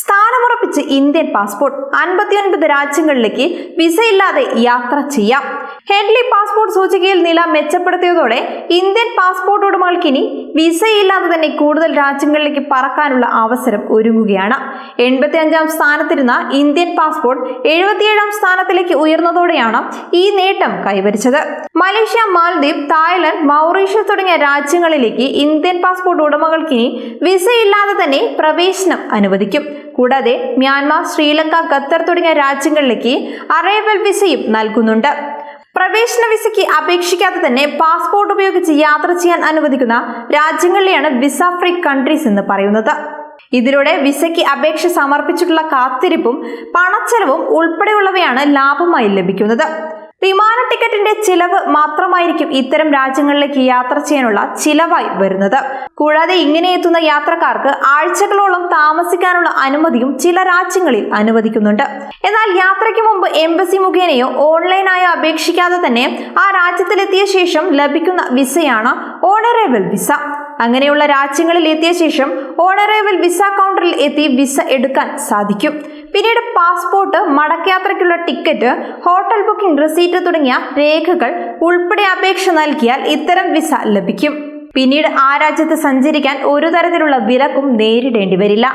സ്ഥാനമുറപ്പിച്ച് Indian passport അൻപത്തിയൊൻപത് രാജ്യങ്ങളിലേക്ക് വിസയില്ലാതെ യാത്ര ചെയ്യാം. ഹെഡ്ലി പാസ്പോർട്ട് സൂചികയിൽ നില മെച്ചപ്പെടുത്തിയതോടെ ഇന്ത്യൻ പാസ്പോർട്ട് ഉടമകൾക്ക് ഇനി വിസയില്ലാതെ തന്നെ കൂടുതൽ രാജ്യങ്ങളിലേക്ക് പറക്കാനുള്ള അവസരം ഒരുങ്ങുകയാണ്. എൺപത്തി അഞ്ചാം സ്ഥാനത്തിരുന്ന ഇന്ത്യൻ പാസ്പോർട്ട് എഴുപത്തിയേഴാം സ്ഥാനത്തിലേക്ക് ഉയർന്നതോടെയാണ് ഈ നേട്ടം കൈവരിച്ചത്. മലേഷ്യ മാൽദ്വീപ് തായ്ലൻഡ് മൗറീഷ്യസ് തുടങ്ങിയ രാജ്യങ്ങളിലേക്ക് ഇന്ത്യൻ പാസ്പോർട്ട് ഉടമകൾക്കിനി വിസയില്ലാതെ തന്നെ പ്രവേശനം അനുവദിക്കും. കൂടാതെ മ്യാൻമാർ ശ്രീലങ്ക ഖത്തർ തുടങ്ങിയ രാജ്യങ്ങളിലേക്ക് അറൈവൽ വിസയും നൽകുന്നുണ്ട്. പ്രവേശന വിസയ്ക്ക് അപേക്ഷിക്കാതെ തന്നെ പാസ്പോർട്ട് ഉപയോഗിച്ച് യാത്ര ചെയ്യാൻ അനുവദിക്കുന്ന രാജ്യങ്ങളിലെയാണ് വിസ ഫ്രീ കൺട്രീസ് എന്ന് പറയുന്നത്. ഇതിലൂടെ വിസയ്ക്ക് അപേക്ഷ സമർപ്പിച്ചിട്ടുള്ള കാത്തിരിപ്പും പണച്ചെലവും ഉൾപ്പെടെയുള്ളവയാണ് ലാഭമായി ലഭിക്കുന്നത്. വിമാന ടിക്കറ്റിന്റെ ചിലവ് മാത്രമായിരിക്കും ഇത്തരം രാജ്യങ്ങളിലേക്ക് യാത്ര ചെയ്യാനുള്ള ചിലവായി വരുന്നത്. കൂടാതെ ഇങ്ങനെ എത്തുന്ന യാത്രക്കാർക്ക് ആഴ്ചകളോളം താമസിക്കാനുള്ള അനുമതിയും ചില രാജ്യങ്ങളിൽ അനുവദിക്കുന്നുണ്ട്. എന്നാൽ യാത്രയ്ക്ക് മുമ്പ് എംബസി മുഖേനയോ ഓൺലൈനായോ അപേക്ഷിക്കാതെ തന്നെ ആ രാജ്യത്തിലെത്തിയ ശേഷം ലഭിക്കുന്ന വിസയാണ് ഓണറേബിൾ വിസ. അങ്ങനെയുള്ള രാജ്യങ്ങളിൽ എത്തിയ ശേഷം ഓണറേബിൾ വിസ കൗണ്ടറിൽ എത്തി വിസ എടുക്കാൻ സാധിക്കും. പിന്നീട് പാസ്പോർട്ട് മടക്കയാത്രയ്ക്കുള്ള ടിക്കറ്റ് ഹോട്ടൽ ബുക്കിംഗ് റെസീറ്റ് തുടങ്ങിയ രേഖകൾ ഉൾപ്പെടെ അപേക്ഷ നൽകിയാൽ ഇത്തരം വിസ ലഭിക്കും. പിന്നീട് ആ രാജ്യത്ത് സഞ്ചരിക്കാൻ ഒരു തരത്തിലുള്ള വിലക്കും നേരിടേണ്ടി വരില്ല.